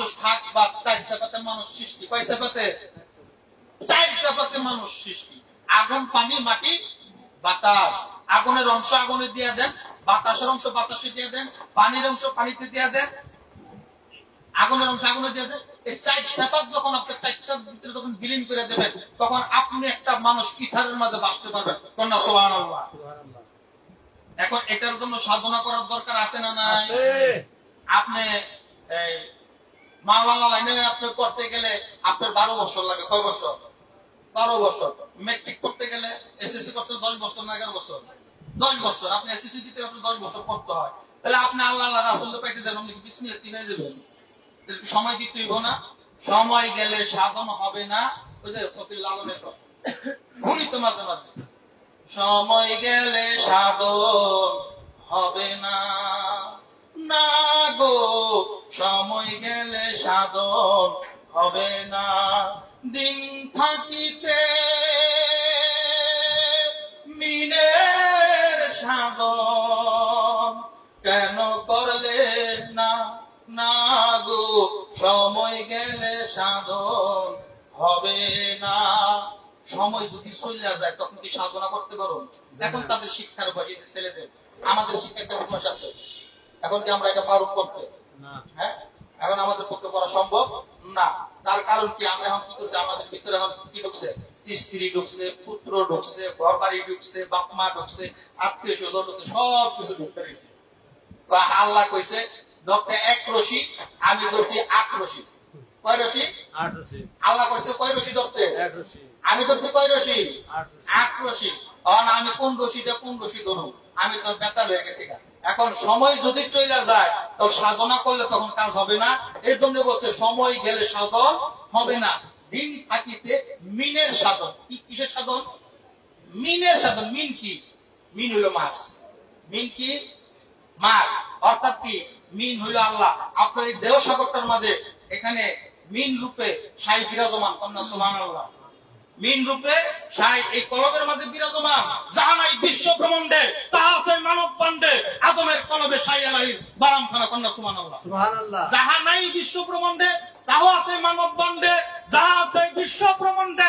মাত্র শাক বা চার সাপাতে মানুষ সৃষ্টি। কয় সাপাতে চার সাপাতে মানুষ সৃষ্টি। আগুন পানি মাটি বাতাস। আগুনের অংশ আগুনে দিয়ে দেন বাতাসের অংশ বাতাসে দিয়ে দেন পানির অংশ পানিতে দিয়ে দেন আগুনের অংশ আগুনে দিয়ে দেন। এই চার সাপাত যখন আপনি চারটার ভিতরে যখন বিলীন করে দেবেন তখন আপনি একটা মানুষ ইথারের মাঝে বাঁচতে পারবেন। কন্যা সোহান এখন এটার জন্য সাধনা করার দরকার আছে না নাই? আপনি মাওলানা পড়তে গেলে আপনার বারো বছর লাগে, কয় বছর? বারো বছর। মেট্রিক করতে গেলে এসএসসি করতে দশ বছর না এগারো বছর? দশ বছর। আপনি এসএসসি দিতে আপনি দশ বছর পড়তে হয়। তাহলে আপনি আল্লাহ পাইতে দেন দেবেন কি সময় দিতে হইব না? সময় গেলে সাধন হবে না? লালনের তো মাঝে মাঝে। সময় গেলে সাধন হবে না। না গো সময় গেলে সাধন হবে না। দিন থাকিতে মিনের সাধন কেন করলে না? না গো সময় গেলে সাধন হবে না। সময় যদি চলে যায় তখন কি সাধনা করতে পারো? এখন তাদের শিক্ষার বয়স ছেলেদের আমাদের শিক্ষার একটা অভ্যাস আছে। এখন কি আমরা এটা পালন করতে? হ্যাঁ? এখন আমাদের পক্ষে করা সম্ভব? না। তার কারণ কি? আমরা এখন কি করছি? আমাদের ভিতরে এখন কি ঢুকছে? স্ত্রী ঢুকছে পুত্র ঢুকছে ঘর বাড়ি ঢুকছে বাপ মা ঢুকছে আত্মীয় স্বজন ঢুকছে সব কিছু ঢুকতে রয়েছে আল্লাহ কইছে ধরতে এক রশি আমি ধরছি আট রশি। কয় রশি? আট রশি। আল্লাহ কইছে কয় রশি ধরতে? এক রশি। আমি ধরছি কয় রশি। আট রশি। আমি কোন রশিতে কোন রশি ধরু আমি তো বেতার হয়ে গেছি এখন সময় যদি চলে যায় তো সাধনা করলে তখন কাজ হবে না। এই জন্য বলতে সময় গেলে সাধন হবে না। দিন থাকিতে মিনের সাধন। কি কিসের সাধন? মিনের সাধন। মিন কি? মিন হইল মাছ। মিন কি? মাছ। অর্থাৎ কি? মিন হইল আল্লাহ। আপনার এই দেহ সাগরটার মাঝে এখানে মিন রূপে সাই বিরাজমান কন্যা সুমান আল্লাহ মিন রূপে সাই এই কলবের মাঝে বিরাজমান। যাহা নাই বিশ্ব ব্রহ্মাণ্ডে তাহাতে আছে মানব পাণ্ডে। আদমের কলবে সাই আলাহির বারাম খানা কন্যা সুমান আল্লাহ যাহা নাই বিশ্ব ব্রহ্মাণ্ডে তাও আছে মানব পান্ডে যাহা আছে বিশ্ব ব্রহ্মাণ্ডে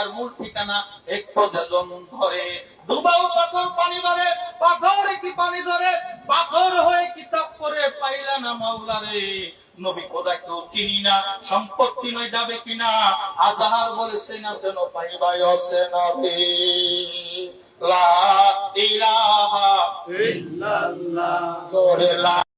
তার মূল ঠিকানা একটু যেজন ধরে। ডুবাও পাথর পানি ধরে, পাথরে কি পানি ধরে, পাথর হয়ে কি তাপ করে পাইলা না মাওলারে। নবী খোদা কেউ চিনি না, সম্পত্তি নয় যাবে কিনা। আধার বলে সেনা সেন পাইবাই অসেনা রে। লা ইলাহা ইল্লাল্লাহ। করে লা